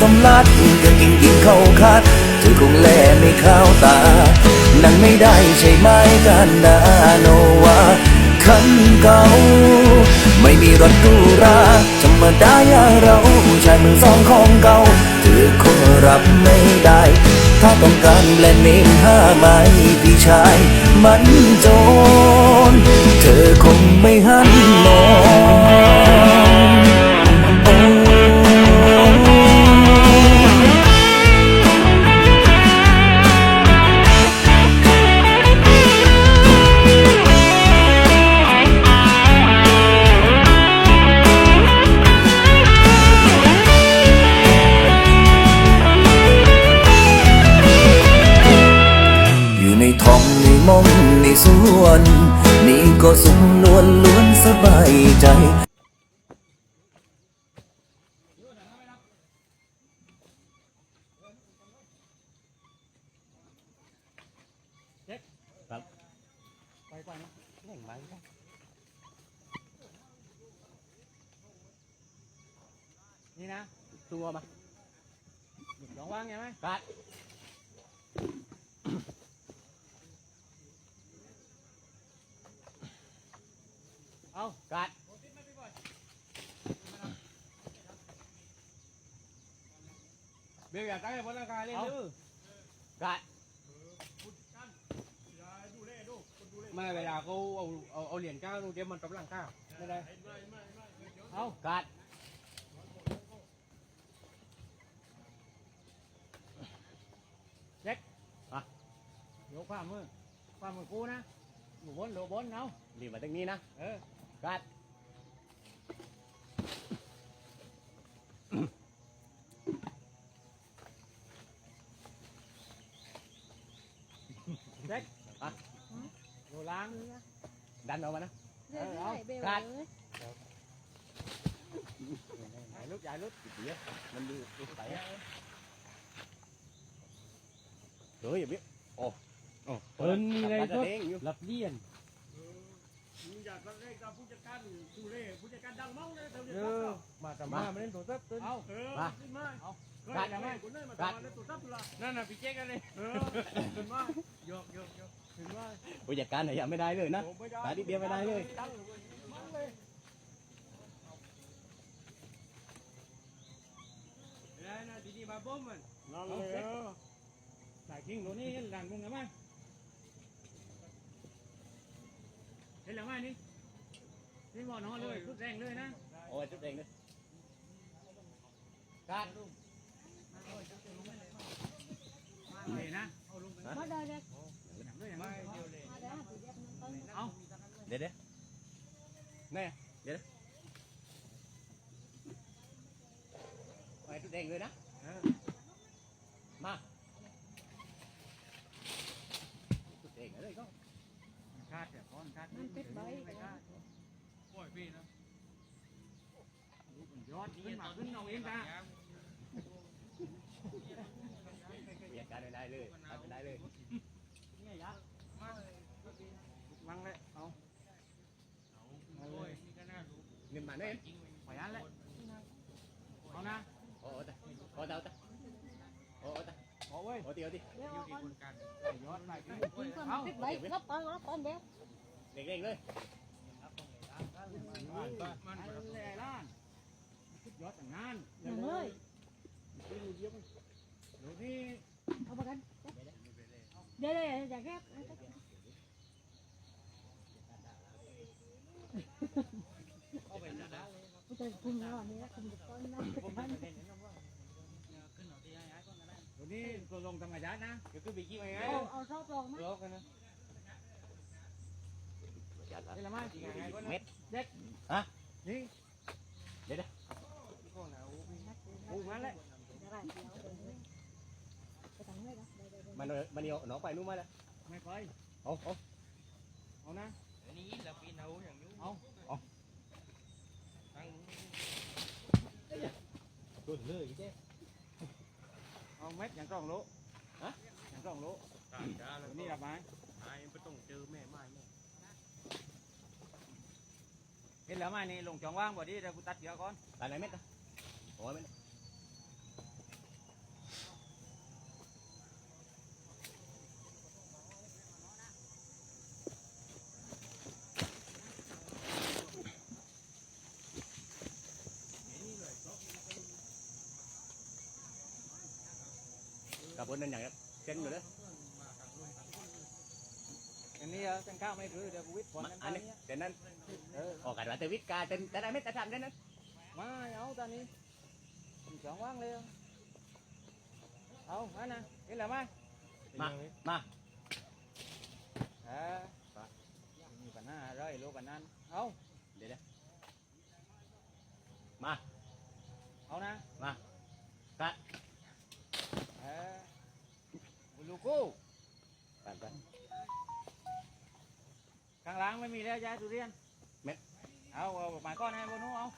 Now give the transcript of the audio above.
ต้มลัดก็กินกินเข้าคัดเธอคงแลไม่เข้าตา นั่งไม่ได้ใช่ไหมกันนาโนวาคันเก่า ไม่มีรถหรูราธรรมดาอย่างเราชายมือสองของเก่าเธอคงรับไม่ได้ ถ้าต้องการแบรนด์เนมห้าไม้พี่ชาย มันโจร เธอคงไม่หันมอง ก็สุขล้วนล้วนสบายใจครับไปไปนะแข่งไปนี่นะ ตัวมาหยุดร้องว่างไงไหมกัด เอากัดเบี้ยอยากได้บนร่างกายเล่นดื้อกัดไม่เวลาเขาเอาเอาเอาเหรียญก้าวเดี๋ยวมันกำลังก้าวไม่ได้เอากัดเล็กอะยกความมือความมือกูนะหนูบนหนูบนเอารีบมาตรงนี้นะเออ กัดเล็กอะโยล้างดันออกมานะเรื่อยๆเบลกัดเลยใหญ่ลุกใหญ่ลุกเดี๋ยวมันดูดูใส่เฮ้ยอย่าเบี้ยโอ้โอ้เอิ้นมีอะไรก็เองอยู่รับเลี้ยนมึงอยากเล่นกับผู้จัดการดูเล่ผู้จัดการดังเมาเลยเดี๋ยวเออมาแต่มาไม่เล่นโทรศัพท์เอิ้นเอาเออมาขึ้นมาเอาเคยกัดไหมคุณได้มากัดทำในตัวทับตุลานั่นน่ะพี่เจ๊กันเลยเออขึ้นมาโยกโยกโยกขึ้นมาผู้จัดการไหนยังไม่ได้เลยนะโอ้ไม่ได้ตาดิเดียวไม่ได้เลยตั้งเลยมันเลยได้นะทีนี้มาบ่มมันนั่นเลยเออใส่ทิ้งตัวนี้หลังมึงกันไหมเห็นหรือไม่นี่นี่บ่อนอนเลยทุดแรงเลยนะโอ้ยจุดเองเลยกัดเลยนะเอาลงไปมาเดินเลยด้วยอย่างไรมาเดินหาตีเด็กมันต้นเอาเดี๋ยวเดี๋ยวแน่เดี๋ยวไปจุดเองเลยนะมาจุดเองเลยก็ คาดเดี๋ยวก้อนคาดมันติดใบไม่คาดโอ้ยพี่นะยอดขึ้นมาขึ้นเอาเองตาผู้จัดการไม่ได้เลยไม่ได้เลยเนี่ยยักษ์วังเลยเอาโอ้ยนี่ก็น่ารู้เงินมาเนี่ยเอานะ โอ้โหแต่โอ้แต่โอ้แต่ ขอ เว้ยโอ้ตีโอ้ตีเดี๋ยวอยู่ก่ที่อนคนกันยอดไปขึ้นกินก่อนมันติดใบรับตอนรับตอนเดียวเด็กๆเลยมันมันแหล่ล้านยอดแต่งงานอย่างเลยดูนี่เอามากันเดี๋ยวเดี๋ยวอย่าแคบเข้าไปนะนะกูจะคุมแล้วนี่นะคุมต้นนะผมไม่เด่นนะว่า ขึ้นหน่อยที่ย้ายก่อ นก็ได้ดูนี่ตัวลงทำไงยัดนะเดี๋ยวคือบีกี้ไปไงเอาเอาชอบลองไหมล็อกกันนะจัดละเห็นละมั้ยยังไงก็เม็ดนี่เดี๋ยวเดี๋ยวก็หนาวอู้งั้นแหละอะไรเดี๋ยวเดี๋ยวไปทางไหนนะมันมันเอาหนองไปนู่นมาแล้วไม่ไปเอาเอาเอานะอันนี้เราปีนเอาอย่างนี้เอาตั้งตัวเลยเจ๊เองเม็ดอย่างกล้องโลฮะอย่างกล้องโลนี่หลับไหมไอ้ไม่ต้องเจอแม่ไม้แม่เห็นแล้วไหมนี่ลงจองว่างบ่ดีเดี๋ยวกูตัดเยอะก่อนตายไหนเม็ดอะโอ้ยเม็ด คนนั้นอย่างเช่นอยู่เลยอันนี้เอาเป็นข้าวไม่คือเดี๋ยวกูวิทย์ผลมากันอันตอนนี้นี้เดี๋ยวนั้นเออออกกันว่าแต่วิทย์กาแต่แต่ได้ไม่แต่ทำได้นั้นมาเอาตอนนี้ผมสองว่างเลยเอาอันน่ะเห็นแล้วไหมมามาเออมีปัญหาอะไรรู้กันนั้นเอาเดี๋ยวเดี๋ยวมา เอานะ มากัด เออบุลูกู กันกันข้างหล่างไม่มีแล้วยายทุเรียน เม็ด เอาเอาหมายก้อนให้บนนู้น